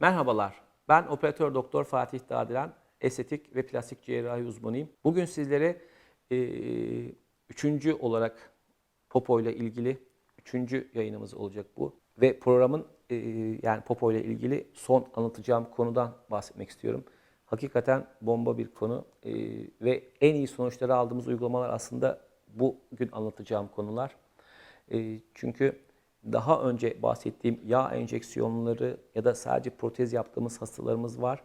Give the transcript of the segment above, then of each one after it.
Merhabalar, ben operatör doktor Fatih Dağdilen, estetik ve plastik cerrahi uzmanıyım. Bugün sizlere e, üçüncü olarak Popo ile ilgili üçüncü yayınımız olacak bu. Ve programın e, yani Popo ile ilgili son anlatacağım konudan bahsetmek istiyorum. Hakikaten bomba bir konu e, ve en iyi sonuçları aldığımız uygulamalar aslında bugün anlatacağım konular. E, çünkü daha önce bahsettiğim yağ enjeksiyonları ya da sadece protez yaptığımız hastalarımız var.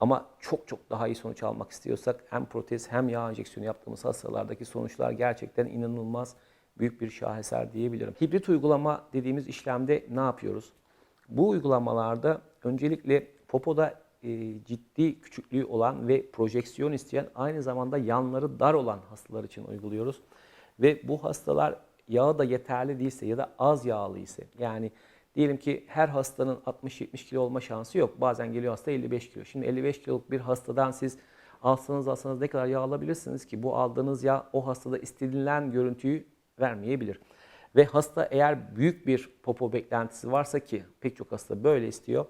Ama çok çok daha iyi sonuç almak istiyorsak hem protez hem yağ enjeksiyonu yaptığımız hastalardaki sonuçlar gerçekten inanılmaz büyük bir şaheser diyebilirim. Hibrit uygulama dediğimiz işlemde ne yapıyoruz? Bu uygulamalarda öncelikle popoda e, ciddi küçüklüğü olan ve projeksiyon isteyen aynı zamanda yanları dar olan hastalar için uyguluyoruz. Ve bu hastalar yağı da yeterli değilse ya da az yağlı ise yani diyelim ki her hastanın 60-70 kilo olma şansı yok. Bazen geliyor hasta 55 kilo. Şimdi 55 kiloluk bir hastadan siz alsanız alsanız ne kadar yağ alabilirsiniz ki bu aldığınız yağ o hastada istenilen görüntüyü vermeyebilir. Ve hasta eğer büyük bir popo beklentisi varsa ki pek çok hasta böyle istiyor.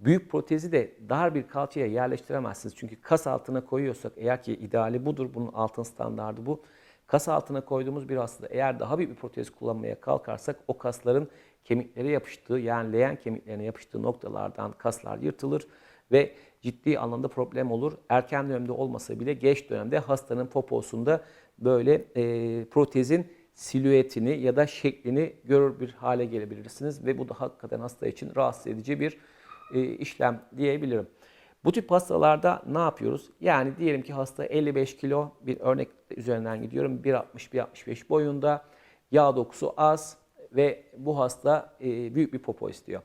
Büyük protezi de dar bir kalçaya yerleştiremezsiniz. Çünkü kas altına koyuyorsak eğer ki ideali budur, bunun altın standardı bu. Kas altına koyduğumuz bir hastada eğer daha büyük bir protez kullanmaya kalkarsak o kasların kemiklere yapıştığı yani leğen kemiklerine yapıştığı noktalardan kaslar yırtılır ve ciddi anlamda problem olur. Erken dönemde olmasa bile geç dönemde hastanın poposunda böyle e, protezin silüetini ya da şeklini görür bir hale gelebilirsiniz ve bu da hakikaten hasta için rahatsız edici bir e, işlem diyebilirim. Bu tip hastalarda ne yapıyoruz? Yani diyelim ki hasta 55 kilo bir örnek üzerinden gidiyorum. 1.60-1.65 boyunda yağ dokusu az ve bu hasta e, büyük bir popo istiyor.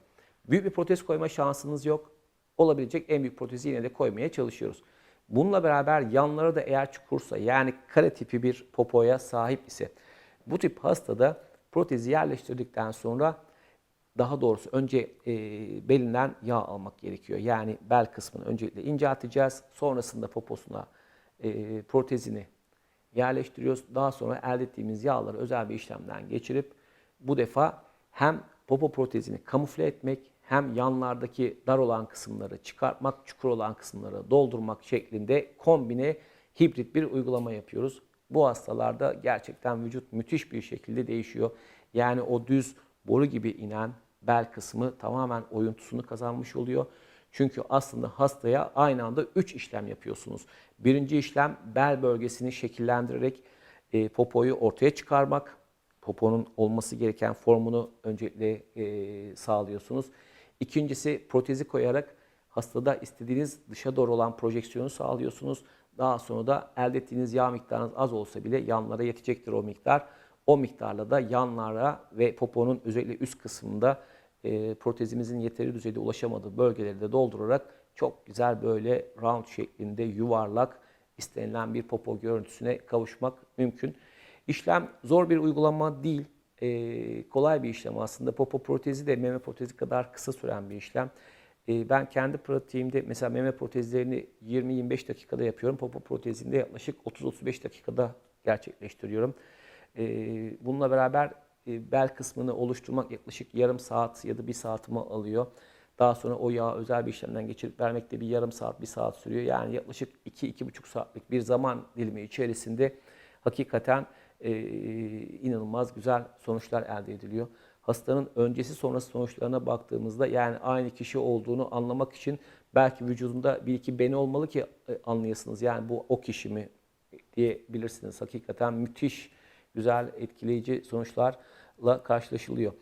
Büyük bir protez koyma şansınız yok. Olabilecek en büyük protezi yine de koymaya çalışıyoruz. Bununla beraber yanları da eğer çukursa yani kare tipi bir popoya sahip ise bu tip hastada protezi yerleştirdikten sonra daha doğrusu önce e, belinden yağ almak gerekiyor. Yani bel kısmını öncelikle incelteceğiz. Sonrasında poposuna e, protezini yerleştiriyoruz. Daha sonra elde ettiğimiz yağları özel bir işlemden geçirip bu defa hem popo protezini kamufle etmek hem yanlardaki dar olan kısımları çıkartmak, çukur olan kısımları doldurmak şeklinde kombine hibrit bir uygulama yapıyoruz. Bu hastalarda gerçekten vücut müthiş bir şekilde değişiyor. Yani o düz boru gibi inen bel kısmı tamamen oyuntusunu kazanmış oluyor. Çünkü aslında hastaya aynı anda 3 işlem yapıyorsunuz. Birinci işlem bel bölgesini şekillendirerek e, popoyu ortaya çıkarmak. Poponun olması gereken formunu öncelikle e, sağlıyorsunuz. İkincisi protezi koyarak hastada istediğiniz dışa doğru olan projeksiyonu sağlıyorsunuz. Daha sonra da elde ettiğiniz yağ miktarınız az olsa bile yanlara yetecektir o miktar. O miktarla da yanlara ve poponun özellikle üst kısmında e, protezimizin yeteri düzeyde ulaşamadığı bölgeleri de doldurarak çok güzel böyle round şeklinde yuvarlak istenilen bir popo görüntüsüne kavuşmak mümkün. İşlem zor bir uygulama değil. E, kolay bir işlem aslında. Popo protezi de meme protezi kadar kısa süren bir işlem. E, ben kendi pratiğimde mesela meme protezlerini 20-25 dakikada yapıyorum. Popo protezinde yaklaşık 30-35 dakikada gerçekleştiriyorum. E, bununla beraber e, bel kısmını oluşturmak yaklaşık yarım saat ya da bir saatimi alıyor. Daha sonra o yağı özel bir işlemden geçirip vermek de bir yarım saat, bir saat sürüyor. Yani yaklaşık 2-2,5 saatlik bir zaman dilimi içerisinde hakikaten e, inanılmaz güzel sonuçlar elde ediliyor. Hastanın öncesi sonrası sonuçlarına baktığımızda yani aynı kişi olduğunu anlamak için belki vücudunda bir iki beni olmalı ki e, anlayasınız. Yani bu o kişi mi diyebilirsiniz. Hakikaten müthiş güzel, etkileyici sonuçlarla karşılaşılıyor.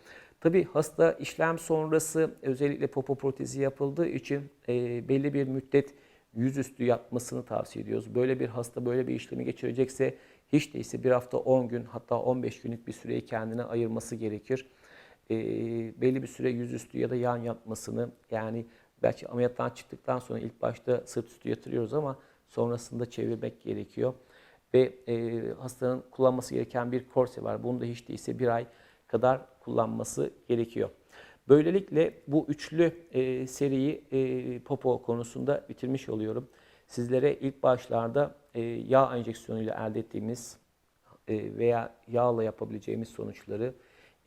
Tabii hasta işlem sonrası özellikle popo protezi yapıldığı için e, belli bir müddet yüzüstü yatmasını tavsiye ediyoruz. Böyle bir hasta böyle bir işlemi geçirecekse hiç değilse bir hafta 10 gün hatta 15 günlük bir süreyi kendine ayırması gerekir. E, belli bir süre yüzüstü ya da yan yatmasını yani belki ameliyattan çıktıktan sonra ilk başta sırt üstü yatırıyoruz ama sonrasında çevirmek gerekiyor ve e, hastanın kullanması gereken bir korse var. Bunu da hiç değilse bir ay kadar kullanması gerekiyor. Böylelikle bu üçlü e, seriyi e, popo konusunda bitirmiş oluyorum. Sizlere ilk başlarda e, yağ enjeksiyonuyla elde ettiğimiz e, veya yağla yapabileceğimiz sonuçları,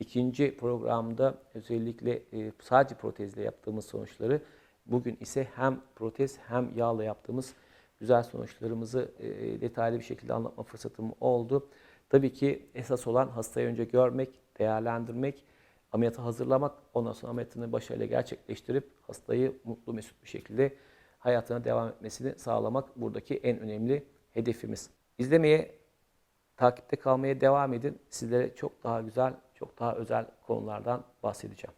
ikinci programda özellikle e, sadece protezle yaptığımız sonuçları Bugün ise hem protez hem yağla yaptığımız güzel sonuçlarımızı e, detaylı bir şekilde anlatma fırsatım oldu. Tabii ki esas olan hastayı önce görmek, değerlendirmek, ameliyata hazırlamak, ondan sonra ameliyatını başarıyla gerçekleştirip hastayı mutlu mesut bir şekilde hayatına devam etmesini sağlamak buradaki en önemli hedefimiz. İzlemeye, takipte kalmaya devam edin. Sizlere çok daha güzel, çok daha özel konulardan bahsedeceğim.